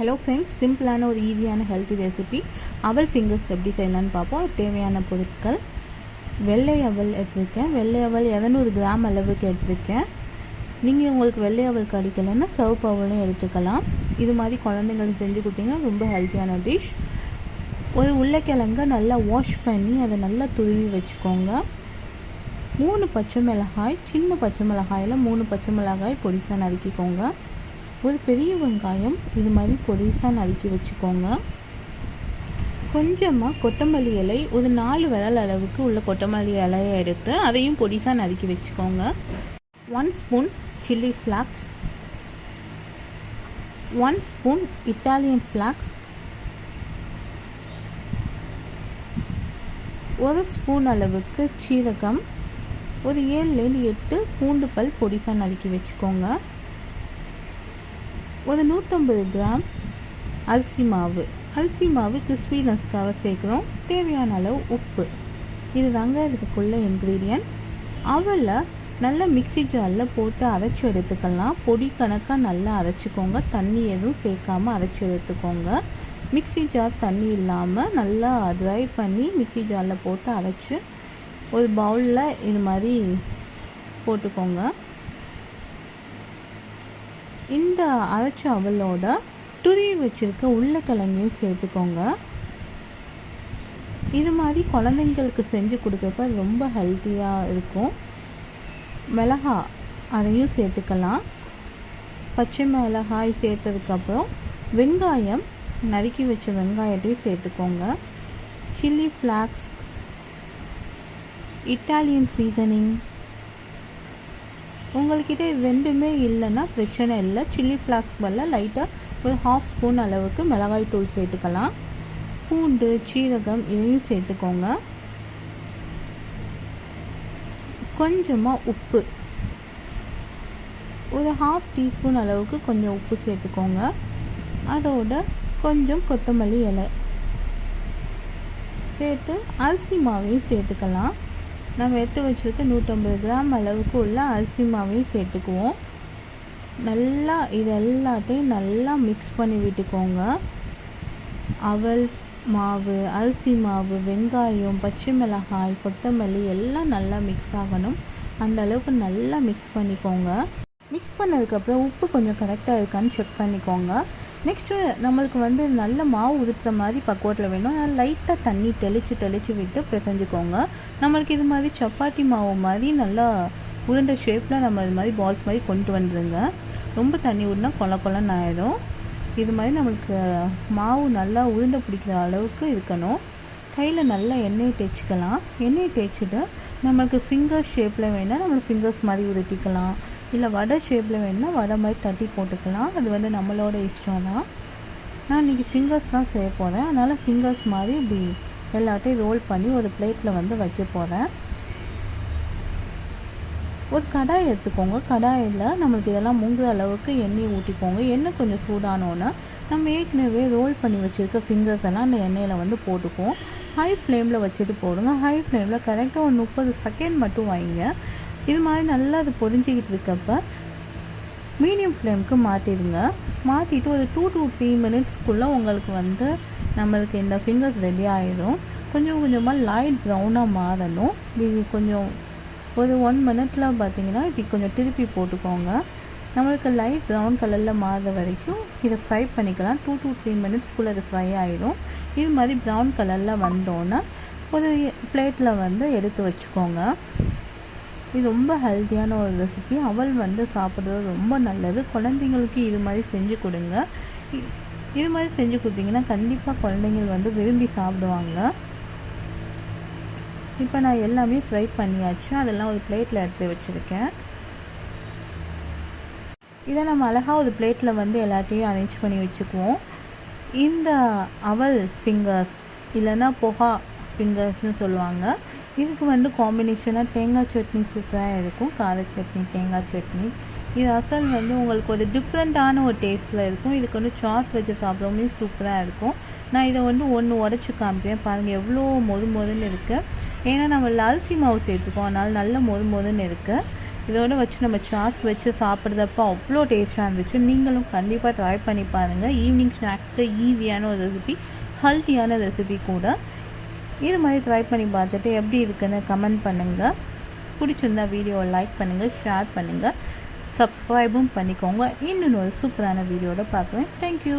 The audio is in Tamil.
ஹலோ ஃப்ரெண்ட்ஸ் சிம்பிளான ஒரு ஈஸியான ஹெல்த்தி ரெசிபி அவல் ஃபிங்கர்ஸ் எப்படி செய்யலான்னு பார்ப்போம். அது தேவையான பொருட்கள். வெள்ளை அவல் எடுத்திருக்கேன். வெள்ளை அவல் இரநூறு கிராம் அளவுக்கு எடுத்திருக்கேன். நீங்கள் உங்களுக்கு வெள்ளை அவல் கிடைக்கலன்னா சவுப்பு அவலும் எடுத்துக்கலாம். இது மாதிரி குழந்தைங்களுக்கு செஞ்சு கொடுத்தீங்கன்னா ரொம்ப ஹெல்த்தியான டிஷ் ஒரு உருளைக்கிழங்க நல்லா வாஷ் பண்ணி அதை நல்லா துருவி வச்சுக்கோங்க. மூணு பச்சை மிளகாய் சின்ன பச்சை மிளகாயில் மூணு பச்சை மிளகாய் பொடிசாக நறுக்கிக்கோங்க. ஒரு பெரிய வெங்காயம் இது மாதிரி பொடிசாக நறுக்கி வச்சுக்கோங்க. கொஞ்சமாக கொத்தமல்லி இலை ஒரு நாலு விரல் அளவுக்கு உள்ள கொத்தமல்லி இலையை எடுத்து அதையும் பொடிசாக நறுக்கி வச்சுக்கோங்க. One spoon chilli flakes one spoon Italian flakes ஒரு ஸ்பூன் அளவுக்கு சீரகம். ஒரு ஏழுலேருந்து எட்டு பூண்டு பல் பொடிசாக நறுக்கி வச்சுக்கோங்க. ஒரு நூற்றம்பது கிராம் அரிசி மாவு. அரிசி மாவு கிறிஸ்பினஸ்க்காக சேர்க்குறோம். தேவையான அளவு உப்பு. இது தாங்க இதுக்குள்ள இன்க்ரீடியன்ட் அவளை நல்லா மிக்சி ஜாரில் போட்டு அரைச்சி எடுத்துக்கலாம். பொடி கணக்காக நல்லா அரைச்சிக்கோங்க. தண்ணி எதுவும் சேர்க்காமல் அரைச்சி எடுத்துக்கோங்க. மிக்சி ஜார் தண்ணி இல்லாமல் நல்லா ட்ரை பண்ணி மிக்சி ஜாரில் போட்டு அரைச்சி ஒரு பவுலில் இது மாதிரி போட்டுக்கோங்க. இந்த அரைச்ச அவலோட துருவி வச்சுருக்க உருளைக்கிழங்கையும் சேர்த்துக்கோங்க. இது மாதிரி குழந்தைங்களுக்கு செஞ்சு கொடுக்குறப்ப ரொம்ப ஹெல்த்தியாக இருக்கும். மிளகா அதையும் சேர்த்துக்கலாம். பச்சை மிளகாய் சேர்த்ததுக்கப்புறம் வெங்காயம் நறுக்கி வச்ச வெங்காயத்தையும் சேர்த்துக்கோங்க. சில்லி ஃப்ளாக்ஸ் இட்டாலியன் சீசனிங் உங்கள்கிட்ட இது ரெண்டுமே இல்லைன்னா பிரச்சனை இல்லை. சில்லி ஃப்ளாக்ஸ் பதில் லைட்டாக ஒரு ஹாஃப் ஸ்பூன் அளவுக்கு மிளகாய் தூள் சேர்த்துக்கலாம். பூண்டு சீரகம் இதையும் சேர்த்துக்கோங்க. கொஞ்சமாக உப்பு. ஒரு ஹாஃப் டீஸ்பூன் அளவுக்கு கொஞ்சம் உப்பு சேர்த்துக்கோங்க. அதோட கொஞ்சம் கொத்தமல்லி இலை சேர்த்து அரிசி மாவையும் சேர்த்துக்கலாம். நம்ம எடுத்து வச்சுருக்க நூற்றம்பது கிராம் அளவுக்கு உள்ள அரிசி மாவையும் சேர்த்துக்குவோம். நல்லா இது எல்லாத்தையும் நல்லா மிக்ஸ் பண்ணி விட்டுக்கோங்க. அவல் மாவு அரிசி மாவு வெங்காயம் பச்சை மிளகாய் கொத்தமல்லி எல்லாம் நல்லா மிக்ஸ் ஆகணும். அந்த அளவுக்கு நல்லா மிக்ஸ் பண்ணிக்கோங்க. மிக்ஸ் பண்ணதுக்கப்புறம் உப்பு கொஞ்சம் கரெக்டாக இருக்கான்னு செக் பண்ணிக்கோங்க. நெக்ஸ்ட்டு நம்மளுக்கு வந்து நல்ல மாவு உதுத்துற மாதிரி பக்குவத்தில் வேணும். நல்லா லைட்டாக தண்ணி தெளித்து தெளித்து விட்டு பிசைஞ்சுக்கோங்க. நம்மளுக்கு இது மாதிரி சப்பாத்தி மாவு மாதிரி நல்லா உருண்டை ஷேப்பில் நம்ம இது மாதிரி பால்ஸ் மாதிரி கொண்டு வந்துடுங்க ரொம்ப தண்ணி விட்னா கொல கொலன்னு ஆயிடும். இது மாதிரி நம்மளுக்கு மாவு நல்லா உருண்டை பிடிக்கிற அளவுக்கு இருக்கணும். கையில் நல்லா எண்ணெயை தேய்ச்சிக்கலாம். எண்ணெயை தேய்ச்சிட்டு நம்மளுக்கு ஃபிங்கர் ஷேப்பில் வேணால் நம்மளுக்கு ஃபிங்கர்ஸ் மாதிரி உருட்டிக்கலாம் இல்லை வடை ஷேப்பில் வேணுன்னா வடை மாதிரி தட்டி போட்டுக்கலாம். அது வந்து நம்மளோட இஷ்டம் தான் நான் இன்றைக்கி ஃபிங்கர்ஸ் தான் செய்ய போகிறேன் அதனால் ஃபிங்கர்ஸ் மாதிரி இப்படி எல்லாத்தையும் ரோல் பண்ணி ஒரு பிளேட்டில் வந்து வைக்க போகிறேன் ஒரு கடாய் எடுத்துக்கோங்க. கடாயில் நம்மளுக்கு இதெல்லாம் முங்குற அளவுக்கு எண்ணெய் ஊற்றிக்கோங்க எண்ணெய் கொஞ்சம் சூடானோன்னு நம்ம ஏற்கனவே ரோல் பண்ணி வச்சுருக்க ஃபிங்கர்ஸ் எல்லாம் அந்த எண்ணெயில் வந்து போட்டுக்குவோம். ஹை ஃப்ளேமில் வச்சுட்டு போடுங்க. ஹை ஃப்ளேமில் கரெக்டாக ஒரு முப்பது செகண்ட் மட்டும் வைங்க. இது மாதிரி நல்லா அது பொதிஞ்சிக்கிட்டு இருக்கப்ப மீடியம் ஃப்ளேமுக்கு மாட்டிடுங்க. மாட்டிட்டு ஒரு டூ டூ த்ரீ மினிட்ஸ்க்குள்ளே உங்களுக்கு வந்து நம்மளுக்கு இந்த ஃபிங்கர்ஸ் ரெடி ஆகிடும் கொஞ்சம் கொஞ்சமாக லைட் ப்ரௌனாக மாறணும். இது கொஞ்சம் ஒரு ஒன் மினிட்ல பார்த்தீங்கன்னா இப்படி கொஞ்சம் திருப்பி போட்டுக்கோங்க. நம்மளுக்கு லைட் ப்ரௌன் கலரில் மாறுற வரைக்கும் இதை ஃப்ரை பண்ணிக்கலாம். டூ டூ த்ரீ மினிட்ஸ்க்குள்ளே அது ஃப்ரை ஆகிடும் இது மாதிரி ப்ரௌன் கலரில் வந்தோன்னே ஒரு பிளேட்டில் வந்து எடுத்து வச்சுக்கோங்க. இது ரொம்ப ஹெல்த்தியான ஒரு ரெசிபி அவள் வந்து சாப்பிட்றது ரொம்ப நல்லது. குழந்தைங்களுக்கு இது மாதிரி செஞ்சு கொடுங்க. இது மாதிரி செஞ்சு கொடுத்தீங்கன்னா கண்டிப்பாக குழந்தைங்கள் வந்து விரும்பி சாப்பிடுவாங்க. இப்போ நான் எல்லாமே ஃப்ரை பண்ணியாச்சு. அதெல்லாம் ஒரு பிளேட்டில் எடுத்து வச்சுருக்கேன். இதை நம்ம அழகாக ஒரு பிளேட்டில் வந்து எல்லாத்தையும் அரேஞ்ச் பண்ணி வச்சுக்குவோம். இந்த அவல் ஃபிங்கர்ஸ் இல்லைன்னா புகா ஃபிங்கர்ஸ்னு சொல்லுவாங்க. இதுக்கு வந்து காம்பினேஷனாக தேங்காய் சட்னி சூப்பராக இருக்கும். கார சட்னி தேங்காய் சட்னி. இது அசல் வந்து உங்களுக்கு ஒரு டிஃப்ரெண்ட்டான ஒரு டேஸ்ட்டில் இருக்கும். இதுக்கு வந்து சாஸ் வச்சு சாப்பிடவுமே சூப்பராக இருக்கும். நான் இதை வந்து ஒன்று உடச்சி காமிக்கிறேன். பாருங்கள் எவ்வளோ மொறு மொறுன்னு இருக்குது ஏன்னா நம்ம அரிசி மாவு சேர்த்துக்கோம். அதனால் நல்ல மொறு மொறுன்னு இருக்குது இதோட வச்சு நம்ம சாஸ் வச்சு சாப்பிட்றதப்போ அவ்வளோ டேஸ்ட்டாக இருந்துச்சு. நீங்களும் கண்டிப்பாக ட்ரை பண்ணி பாருங்கள் ஈவினிங் ஸ்நாக்ஸ்க்கு ஈஸியான ஒரு ரெசிபி ஹெல்த்தியான ரெசிபி கூட. இது மாதிரி ட்ரை பண்ணி பார்த்துட்டு எப்படி இருக்குன்னு கமெண்ட் பண்ணுங்கள் பிடிச்சிருந்தா வீடியோவை லைக் பண்ணுங்கள் ஷேர் பண்ணுங்கள் சப்ஸ்கிரைபும் பண்ணிக்கோங்க. இன்னொன்று ஒரு சூப்பரான வீடியோட பார்க்குறேன். தேங்க்யூ